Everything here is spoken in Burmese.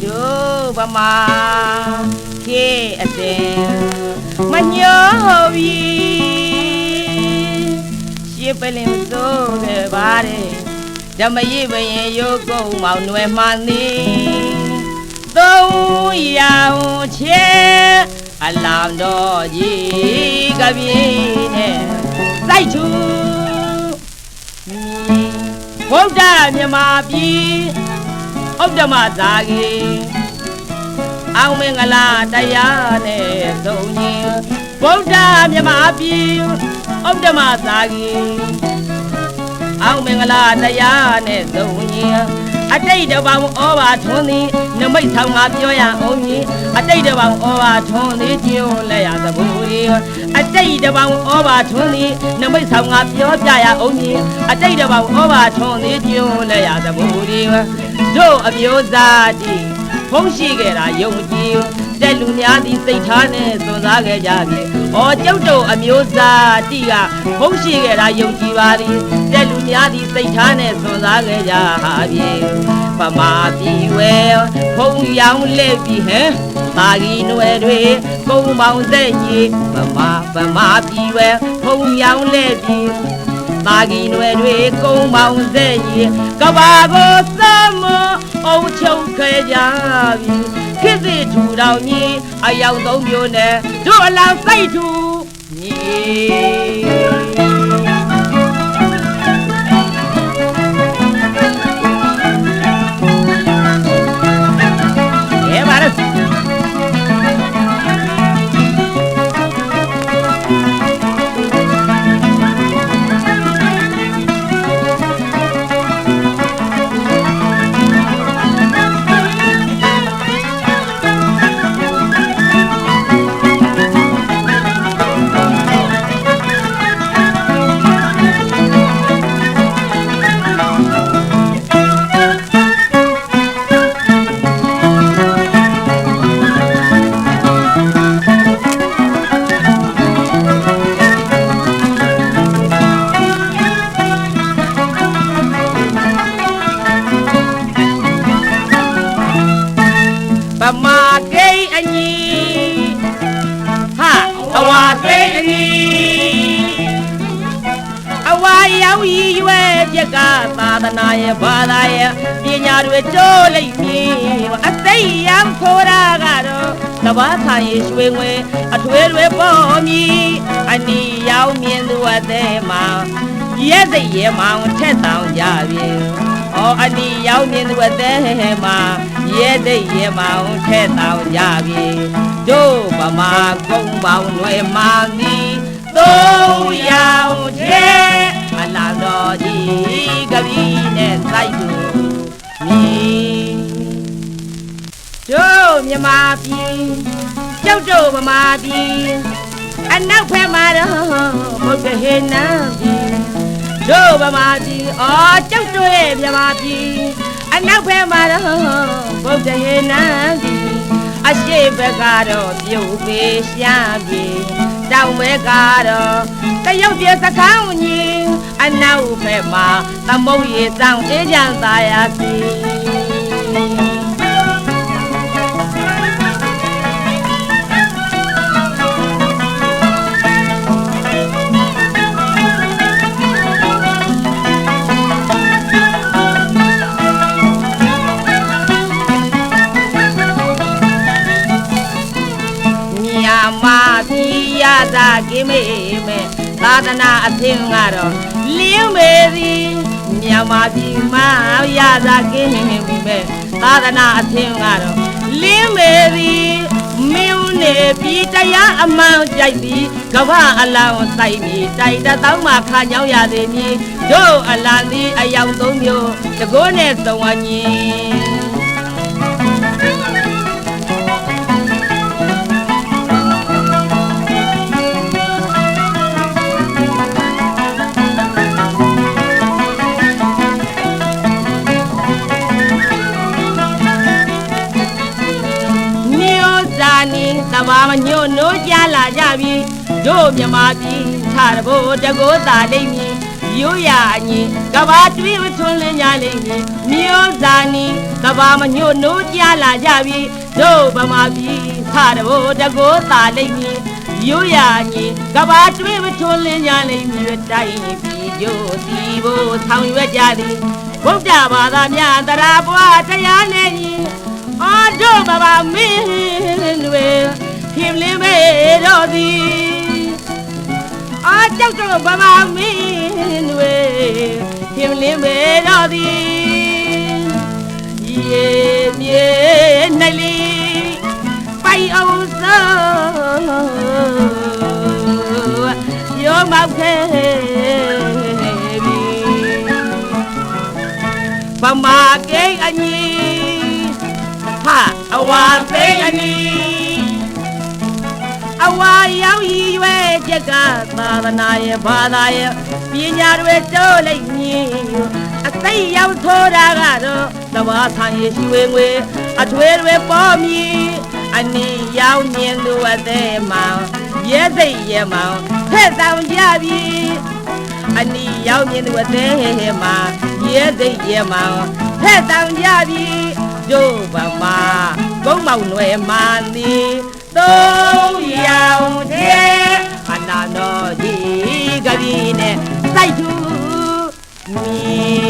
ကျိုးဗမာခေအတင်မညောပြီရှစ်ပလင်စိုးခဲ့ပါတယ်ဓမ္မရိပ်ဘရင်ရုပ်ကုန်းမောင်နွယ်မှန်သည်သုံးရောင်ချဲအလောင်တော်ကြီးကပြေးနဲ့စိုက်ချူ ဗုဒ္ဓမြမပြည်ဥဒ္ဓမဇာကြီးအောင်မင်္ဂလာတရားနဲ့သုံးရင်ဗုဒ္ဓမြမပြည်ဥဒ္ဓမဇာကြီးအောင်မင်္ဂလာတရားနဲ့သုံးရင်အတိတ်တဘောင်ဩဘာထွန်းသည်နမိတ်ဆောင်ငါပြောရအောင်ကြီးအတိတ်တဘောင်ဩဘာထွန်းသည်ကျင်းလက်ရသဘူရီ အတိတ်တဘောင်ဩဘာထွန်းသည်နမိတ်ဆောင်ငါပြောပြရအောင်ကြီးအတိတ်တဘောင်ဩဘာထွန်းသည်ကျင်းလက်ရသဘူရီတို့အမျိုးသားတိဖုံးရှိခဲ့တာယုံကြည်တဲ့လူများသည်စိတ်ထားနဲ့သွန်စားခဲ့ကြပြီ။အော်ကျုပ်တို့အမျိုးသားတိကဖုံးရှိခဲ့တာယုံကြည်ပါသည်တဲ့လူများသည်စိတ်ထားနဲ့သွန်စားခဲ့ကြဟာပြီ။ပမာပြည်ဝဲဖုံးရောင်လက်ပြီဟဲ့။ ပါရီနွယ်တွေကုန်းပေါင်းသက်ကြီးပမာပမာပြည်ဝဲဖုံးရောင်လက်ပြီပါကီနွယ်တွေကုန်းပေါင်းစေကြီးကဘာကိုသမအုံချုပ်ခဲ့ကြပြီခစ်စစ်ထူတော်ကြီးအယောက်သုံးမျိုးနဲ့တို့အလောင်းစိတ်ထူညီ အညီအဝါရောက်ရည်ရွယ်ပြက်ကသာသနာရဲ့ဘာသာရဲ့ပညာတွေတိုးလိုက်ပြီအသိရန်ဆိုတာကတော့တဘာသာရဲ့ရွှေငွေအထွေတွေပေါ်မီအနီရောက်မြင်သူအသေးမှာရဲ့စိတ်ရဲ့မောင်ထက်ဆောင်ကြပြီ။အော်အနီရောက်မြင်သူအသေးမှာရဲ့စိတ်ရဲ့မောင်ထက်ဆောင်ကြပြီ။ တို့ဗမာကုန်းပေါင်းတွေမှသည်သုံးရောင်တဲ့အလာတော်ကြီးကပီးနဲ့စိုက်သူမြည်တို့မြမပြည်ကျောက်တို့ဗမာပြည်အနောက်ဖက်မှာတော့ဘုဒ္ဓဟေနံပြည်တို့ဗမာပြည်အော်ကျောက်တို့ရဲ့မြမပြည်အနောက်ဖက်မှာတော့ဘုဒ္ဓဟေနံပြည် အရှိဘက်ကတော့ပြုတ်ပေရှားပြည်တောင်ဘက်ကတော့တရုတ်ပြည်စခန်းကြီးအနောက်ဖက်မှာသမုတ်ရည်ဆောင်အေးချမ်းသာယာစီ မြန်မာပြည်ရသာကိမေမေသာသနာအသင်းကတော့လင်းမေသည်မြန်မာပြည်မှာရသာကိမေမေသာသနာအသင်းကတော့လင်းမေသည်မင်းနေပြည်တရားအမှန်ကြိုက်သည်ကမ္ဘာအလောင်းဆိုင်ပြီးတိုက်တသောင်းမှခါညောင်းရသည်မည်တို့အလံသည်အယောင်သုံးမျိုးတကိုးနဲ့သုံးဝညင် တဘာမညို့နိုးကြလာကြပြီတို့မြမပြည်ခြားတဘိုးတကိုးသာလိမ့်မည်ရိုးရာညီကဘာတွေးထွန်းလင်းကြလိမ့်မည်မြို့စာနီကဘာမညို့နိုးကြလာကြပြီတို့ဗမာပြည်ခါတော်တကိုးသာလိမ့်မည်ရိုးရာညီကဘာတွေးထွန်းလင်းကြလိမ့်မည်တိုင်းပြည်ကျိုးစီဖို့ဆောင်ရွက်ကြသည်ဘုရားဘာသာများတရားပွားတရားနဲ့ညီ အော်တို့ဗမာမင်းတွေဖြင်းလင်းမေတော်သည်အာကြောက်ကြောက်ဗမာမင်းတွေဖြင်းလင်းမေတော် ဝါသိန်းအညီအဝါရောက်ရည်ရွယ်ချက်ကသာသနာရဲ့ဘာသာရဲ့ပညာတွေတိုးလိုက်မြင်အသိရောက်ထိုးတာကတော့သဘာဆံရရှိဝေငွေအထွေတွေပေါ်မြည်အနည်းရောက်မြင်သူအသေးမောင်ရဲစိတ်ရဲမောင်ဖက်ဆောင်ကြပြီအနီးရောက်မြင်သူအသေးမောင်ရဲစိတ်ရဲမောင်ဖက်ဆောင်ကြပြီတို့ဗမာ ဘုံမောင်ွယ်မာနီသုံးရောင်တဲ့အနာတော်ကြီးကပြီနဲ့စိုက်သူမြင်